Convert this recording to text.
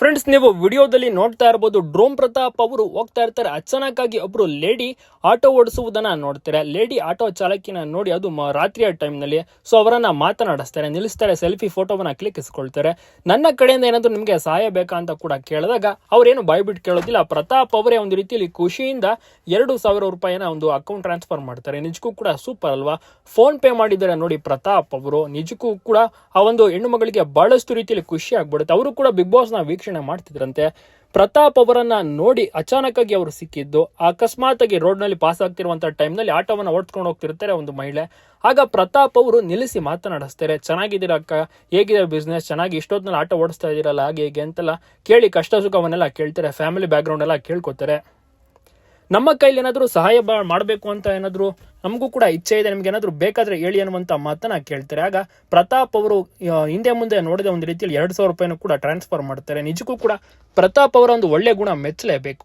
Friends ನೀವು ವಿಡಿಯೋದಲ್ಲಿ ನೋಡ್ತಾ ಇರಬಹುದು ಡ್ರೋಮ್ ಪ್ರತಾಪ್ ಅವರು ಹೋಗ್ತಾ ಇರ್ತಾರೆ. ಅಚಾನಕ್ಕಾಗಿ ಒಬ್ರು ಲೇಡಿ ಆಟೋ ಓಡಿಸುವುದನ್ನ ನೋಡ್ತಾರೆ. ಲೇಡಿ ಆಟೋ ಚಾಲಕಿನ ನೋಡಿ ಅದು ರಾತ್ರಿಯ ಟೈಮ್ನಲ್ಲಿ. ಸೊ ಅವರನ್ನ ಮಾತನಾಡಿಸ್ತಾರೆ, ನಿಲ್ಲಿಸ್ತಾರೆ, ಸೆಲ್ಫಿ ಫೋಟೋವನ್ನ ಕ್ಲಿಕ್ಕಿಸ್ಕೊಳ್ತಾರೆ. ನನ್ನ ಕಡೆಯಿಂದ ಏನಾದ್ರು ನಿಮಗೆ ಸಹಾಯ ಬೇಕಾ ಅಂತ ಕೂಡ ಕೇಳಿದಾಗ, ಅವ್ರೇನು ಬಾಯ್ಬಿಟ್ಟು ಕೇಳೋದಿಲ್ಲ. ಪ್ರತಾಪ್ ಅವರೇ ಒಂದು ರೀತಿಯಲ್ಲಿ ಖುಷಿಯಿಂದ ಎರಡು ಸಾವಿರ ರೂಪಾಯಿನ ಒಂದು ಅಕೌಂಟ್ ಟ್ರಾನ್ಸ್ಫರ್ ಮಾಡ್ತಾರೆ. ನಿಜಕ್ಕೂ ಕೂಡ ಸೂಪರ್ ಅಲ್ವಾ? ಫೋನ್ ಪೇ ಮಾಡಿದ್ದಾರೆ ನೋಡಿ ಪ್ರತಾಪ್ ಅವರು, ನಿಜಕ್ಕೂ ಕೂಡ ಆ ಒಂದು ಹೆಣ್ಣು ಮಗಳಿಗೆ ಬಹಳಷ್ಟು ರೀತಿಯಲ್ಲಿ ಖುಷಿ ಆಗ್ಬಿಡುತ್ತೆ. ಅವರು ಕೂಡ ಬಿಗ್ ಬಾಸ್ನ ವೀಕ್ಷಣೆ ಮಾಡ್ತಿದ್ರಂತೆ. ಪ್ರತಾಪ್ ಅವರನ್ನ ನೋಡಿ ಅಚಾನಕ್ ಆಗಿ ಅವರು ಸಿಕ್ಕಿದ್ದು. ಅಕಸ್ಮಾತ್ ಆಗಿ ರೋಡ್ನಲ್ಲಿ ಪಾಸ್ ಆಗ್ತಿರುವಂತ ಟೈಮ್ನಲ್ಲಿ ಆಟೋವನ್ನ ಓಡಿಸ್ಕೊಂಡು ಹೋಗ್ತಿರ್ತಾರೆ ಒಂದು ಮಹಿಳೆ. ಆಗ ಪ್ರತಾಪ್ ಅವರು ನಿಲ್ಲಿಸಿ ಮಾತನಾಡಿಸ್ತಾರೆ, ಚೆನ್ನಾಗಿದ್ದೀರಾ ಅಕ್ಕ? ಹೇಗಿದೆ ಬಿಸ್ನೆಸ್ ಚೆನ್ನಾಗಿ ಇಷ್ಟೊತ್ತಿನಲ್ಲಿ ಆಟೋ ಓಡಿಸ್ತಾ ಇದ್ದೀರಲ್ಲ ಹಾಗೆ ಹೇಗೆ ಅಂತೆಲ್ಲ ಕೇಳಿ ಕಷ್ಟ ಸುಖವನ್ನೆಲ್ಲ ಕೇಳ್ತಾರೆ ಫ್ಯಾಮಿಲಿ ಬ್ಯಾಕ್ಗ್ರೌಂಡ್ ಎಲ್ಲ ಕೇಳ್ಕೊತಾರೆ. ನಮ್ಮ ಕೈಲಿ ಏನಾದರೂ ಸಹಾಯ ಮಾಡಬೇಕು ಅಂತ ಏನಾದರೂ ನಮಗೂ ಕೂಡ ಇಚ್ಛೆ ಇದೆ, ನಿಮ್ಗೆ ಏನಾದರೂ ಬೇಕಾದ್ರೆ ಹೇಳಿ ಅನ್ನುವಂಥ ಮಾತನ್ನ ಕೇಳ್ತಾರೆ? ಆಗ ಪ್ರತಾಪ್ ಅವರು ಹಿಂದೆ ಮುಂದೆ ನೋಡಿದ ಒಂದು ರೀತಿಯಲ್ಲಿ ಎರಡು ಸಾವಿರ ರೂಪಾಯಿನೂ ಕೂಡ ಟ್ರಾನ್ಸ್ಫರ್ ಮಾಡ್ತಾರೆ. ನಿಜಕ್ಕೂ ಕೂಡ ಪ್ರತಾಪ್ ಅವರ ಒಂದು ಒಳ್ಳೆ ಗುಣ ಮೆಚ್ಚಲೇಬೇಕು.